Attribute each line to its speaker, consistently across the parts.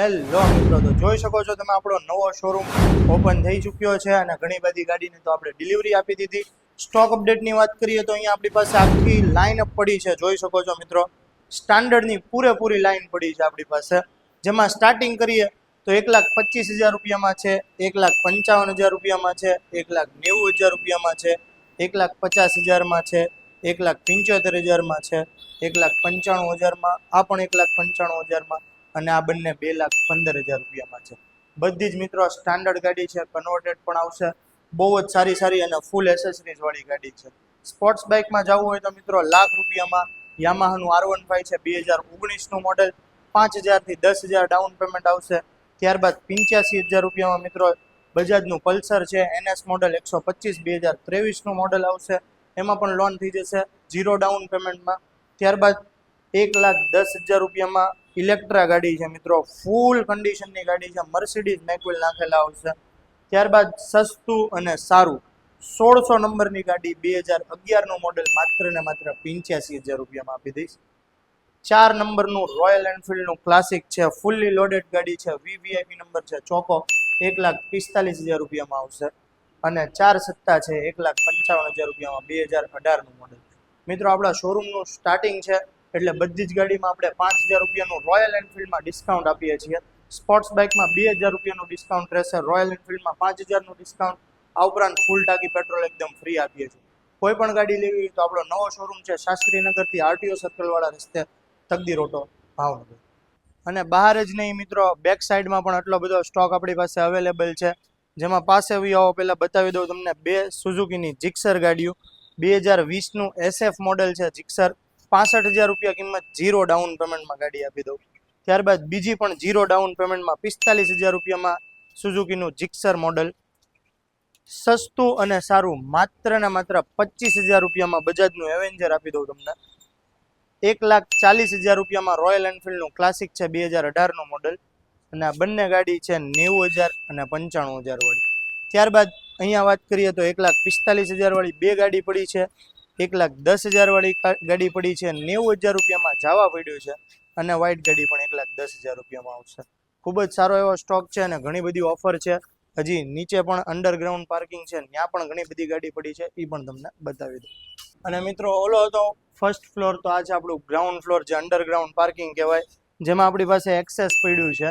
Speaker 1: Hello મિત્રો, તો જોઈ શકો છો તમે આપણો નવો શોરૂમ ઓપન થઈ ચૂક્યો છે અને ઘણી બધી ગાડીની તો આપણે ડિલિવરી આપી દીધી. સ્ટોક અપડેટની વાત કરીએ તો અહીંયા આપણી પાસે આખી લાઈન પડી છે. જોઈ શકો છો મિત્રો સ્ટાન્ડર્ડની પૂરેપૂરી લાઈન પડી છે આપણી પાસે. જેમાં સ્ટાર્ટિંગ કરીએ તો એક લાખ પચીસ હજાર રૂપિયામાં છે, એક લાખ પંચાવન હજાર રૂપિયામાં છે, એક લાખ નેવું હજાર રૂપિયામાં છે, એક લાખ પચાસ હજારમાં છે, એક લાખ પંચોતેર હજારમાં છે, એક લાખ પંચાણું હજારમાં, આ પણ એક લાખ પંચાણું હજારમાં. અને આ બંને બે લાખ પંદર હજાર રૂપિયામાં છે. બધી જ મિત્રો સ્ટાન્ડર્ડ ગાડી છે કન્વર્ટેડ પણ આવશે. બહુ જ સારી સારી અને ફૂલ એસેસરીઝ વાળી ગાડી છે. સ્પોર્ટ્સ બાઇકમાં જવું હોય તો મિત્રો, લાખ રૂપિયામાં યામાહાનું આર વન ફાઈવ છે, બે હજાર ઓગણીસનું મોડેલ પાંચ હજારથી દસ હજાર ડાઉન પેમેન્ટ આવશે. ત્યારબાદ પંચ્યાસી હજાર રૂપિયામાં મિત્રો, બજાજનું પલ્સર છે, એનએસ મોડેલ એકસો પચીસ, બે હજાર ત્રેવીસનું મોડેલ આવશે. એમાં પણ લોન થઈ જશે ઝીરો ડાઉન પેમેન્ટમાં ત્યારબાદ એક લાખ દસ હજાર રૂપિયામાં ઇલેક્ટ્રા ગાડી છે મિત્રો. ફૂલ કન્ડિશનની ગાડી છે. મર્સિડીઝ મેકવેલ નાખેલા આવશે ત્યારબાદ સસ્તું અને સારું. સોળસો નંબરની ગાડી બે હજાર અગિયારનું મોડેલ માત્ર ને માત્ર પંચ્યાસી હજાર રૂપિયામાં આપી દઈશ. ચાર નંબરનું રોયલ એન્ફિલ્ડનું ક્લાસિક છે. ફૂલ્લી લોડેડ ગાડી છે. વીવીઆઈપી નંબર છે. ચોકો એક લાખ પિસ્તાલીસ હજાર રૂપિયામાં આવશે. અને ચાર સત્તા છે. એક લાખ પંચાવન હજાર રૂપિયામાં બે હજાર અઢારનું મોડેલ મિત્રો, આપણા શોરૂમનું સ્ટાર્ટિંગ છે. એટલે બધી જ ગાડીમાં આપણે પાંચ હજાર રૂપિયાનું રોયલ એનફિલ્ડમાં ડિસ્કાઉન્ટ આપીએ છીએ. સ્પોર્ટ્સ બાઇકમાં બે હજાર રૂપિયાનું ડિસ્કાઉન્ટ રહેશે. રોયલ એનફિલ્ડમાં પાંચ હજારનું ડિસ્કાઉન્ટ આ ઉપરાંત ફૂલ ટાંકી પેટ્રોલ એકદમ ફ્રી આપીએ છીએ. કોઈ પણ ગાડી લેવી હોય તો આપણો નવો શોરૂમ છે શાસ્ત્રીનગરથી આરટીઓ સર્કલવાળા રસ્તે તકદીર ઓટો ભાવનગર. અને બહાર જ નહીં મિત્રો બેક સાઈડમાં પણ આટલો બધો સ્ટોક આપણી પાસે અવેલેબલ છે. જેમાં પાસે આવો પહેલાં બતાવી દઉં તમને બે સુઝુકીની જીક્સર ગાડીઓ. બે હજાર વીસનું એસએફ મોડેલ છે જીક્સર પાસઠ હજાર રૂપિયા કિંમત ઝીરો ડાઉન પેમેન્ટમાં ગાડી આપી દઉં. ત્યારબાદ બીજી પણ ઝીરો ડાઉન પેમેન્ટમાં પિસ્તાલીસ હજાર રૂપિયામાં સુઝુકીનું જિક્સર મોડલ. સસ્તું અને સારું માત્ર ને માત્ર પચીસ હજાર રૂપિયામાં બજાજનું એવેન્જર આપી દઉં તમને. એક લાખ ચાલીસ હજાર રૂપિયામાં રોયલ એનફિલ્ડનું ક્લાસિક છે બે હજાર અઢારનું મોડલ. અને આ બંને ગાડી છે નેવું હજાર અને પંચાણું હજાર વાળી. ત્યારબાદ અહીંયા વાત કરીએ તો એક લાખ પિસ્તાલીસ હજાર વાળી બે ગાડી પડી છે. એક લાખ દસ હજાર વાળી ગાડી પડી છે, નેવું હજાર રૂપિયામાં જાવા પડ્યું છે અને વ્હાઇટ ગાડી પણ એક લાખ દસ હજાર રૂપિયામાં આવશે. ખૂબ જ સારો એવો સ્ટોક છે અને ઘણી બધી ઓફર છે. હજી નીચે પણ અંડરગ્રાઉન્ડ પાર્કિંગ છે, ત્યાં પણ ઘણી બધી ગાડી પડી છે એ પણ તમને બતાવી દઉં. અને મિત્રો, ઓલો હતો ફર્સ્ટ ફ્લોર તો આ છે આપણું ગ્રાઉન્ડ ફ્લોર જે અંડરગ્રાઉન્ડ પાર્કિંગ કહેવાય, જેમાં આપણી પાસે એક્સેસ પડ્યું છે.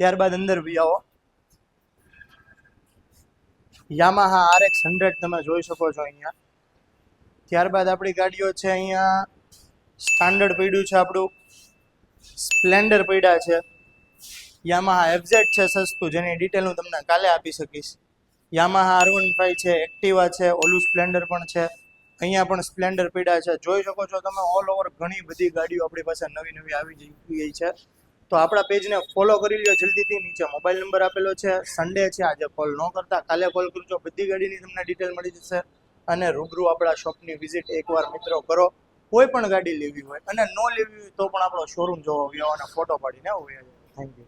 Speaker 1: ત્યારબાદ અંદર બી આવો. યામાહા આર એક્સ હંડ્રેડ તમે જોઈ શકો છો અહીંયા. ત્યારબાદ આપણી ગાડીઓ છે અહીંયા સ્ટાન્ડર્ડ પડ્યું છે આપણું. સ્પ્લેન્ડર પડ્યા છે. યામાહા એફઝેડ છે સસ્તું, જેની ડિટેલ હું તમને કાલે આપી શકીશ. યામાહા આર વન ફાઈવ છે, એક્ટિવા છે, ઓલું સ્પ્લેન્ડર પણ છે. અહીંયા પણ સ્પ્લેન્ડર પડ્યા છે. જોઈ શકો છો તમે ઓલ ઓવર ઘણી બધી ગાડીઓ આપણી પાસે નવી નવી આવી ગઈ છે. તો આપણા પેજને ફોલો કરી લો જલ્દીથી. નીચે મોબાઈલ નંબર આપેલો છે. સન્ડે છે, આજે કોલ ન કરતા. કાલે કોલ કરજો. બધી ગાડીની તમને ડિટેલ મળી જશે. અને રૂબરૂ આપણા શોપની વિઝિટ એકવાર મિત્રો કરો. કોઈ પણ ગાડી લેવી હોય અને ન લેવી હોય તો પણ આપણો શોરૂમ જોવો અને ફોટો પાડીને આવ્યો થેન્ક યુ